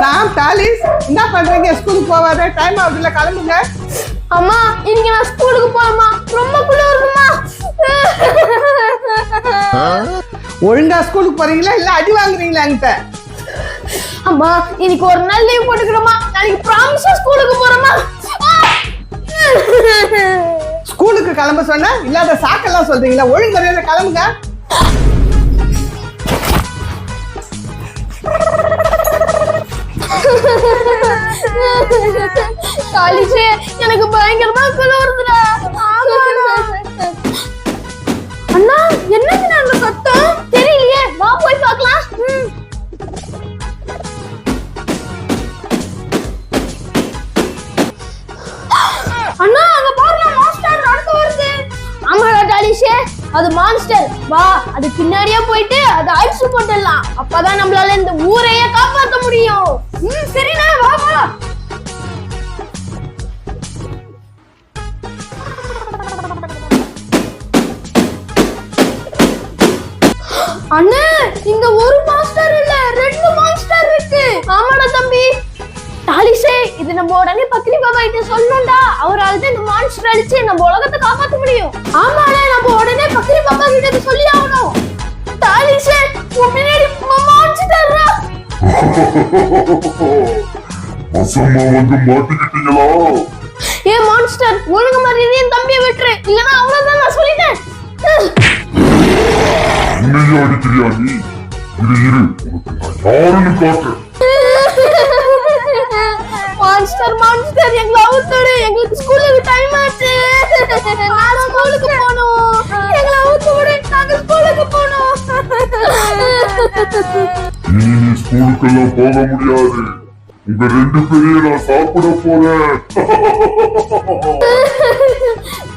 சாம் Dolly's என்ன பண்றீங்க? ஸ்கூலுக்கு போவாத டைம் ஆகுதுல கிளம்புங்க. அம்மா இன்னைக்கு நான் ஸ்கூலுக்கு போகணுமா ரொம்ப குளிருமா ஒழுங்கா ஸ்கூலுக்கு போறீங்களா இல்ல அடி வாங்குறீங்களா என்கிட்ட? அம்மா இன்னைக்கு ஒரு நாள் லீவ் போட்டுக்கிறோமா? நாளைக்கு ப்ராமிஸா ஸ்கூலுக்கு போறோமா? கிளம்ப சொன்னா? இல்லாத சாக்கெல்லாம் சொல்றீங்களா? ஒழுங்கு மரியாதை கிளம்புங்க. காலிஷே எனக்கு பயங்கரமா குளிருதுடா. அது மான்ஸ்டர் வா அது பின்னாடியே போயிட்டு அதை அடிச்சு போட்டுடலாம். அப்பதான் நம்மளால இந்த ஊரையே காப்பாத்த முடியும். ம் சரிண்ணா வா வா. அண்ணே இங்க ஒரு மாஸ்டர் இது நம்ம உடனே பக்ரி பாபா கிட்ட சொல்லணும்டா. அவரால் தான் இந்த மான்ஸ்டர் அடிச்சு நம்ம உலகத்தை காப்பாத்த முடியும். ஆமாடா நம்ம உடனே பக்ரி பாபா கிட்ட சொல்லி ஆகணும். உன் பின்னாடி வந்து மாட்டிக்கிட்டீங்களா? ஏ மான்ஸ்டர் ஒழுங்கு மாதிரி என் தம்பியை விட்டுரு. இல்லனா அவ்வளவுதான் நான் சொல்லிட்டேன். என்னையா அடிக்கிறியா நீ? இரு இரு. உனக்கு நான் யாருன்னு காட்டுறேன் இனி நீ ஸ்கூலுக்கெல்லாம் போக முடியாது. உங்க ரெண்டு பேரையும் நான் சாப்பிட போறேன்.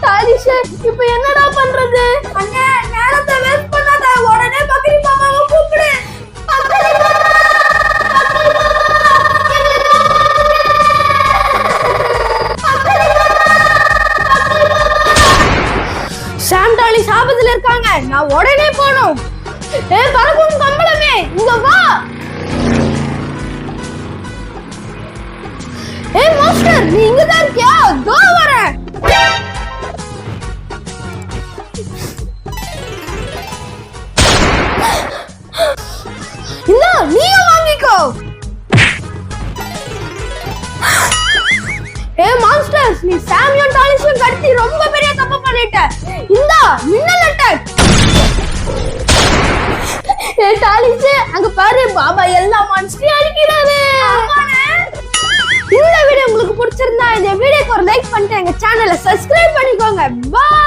தாரிஷே இப்போ என்னடா பண்றது? அண்ணே நேரத்தை வேஸ்ட் பண்ணாத. உடனே பக்கரி மாமாவை கூப்பிடு. சாபத்துல இருக்காங்க. நான் உடனே போனோம் ஏ பரப்பும் கம்பளமே இங்க வா. ஏ மாஸ்டர் நீ இங்க தான் இருக்கியா? தோ வர. இல்ல நீயே வாங்கிக்கோ. ஏ மான்ஸ்டர்ஸ் நீ சாமியும் டாலிஸும் கடத்தி ரொம்ப பெரிய தப்பு பண்ணிட்ட. இந்தா மின்னல் அட்டாக். அங்க பாரு பாபா எல்லா மான்ஸ்டரையும் அடிக்கிறாரு இந்த வீடியோ உங்களுக்கு பிடிச்சிருந்தா இந்த வீடியோக்கு ஒரு லைக் பண்ணிட்டு எங்க சேனலை சப்ஸ்கிரைப் பண்ணிக்கோங்க. பாய்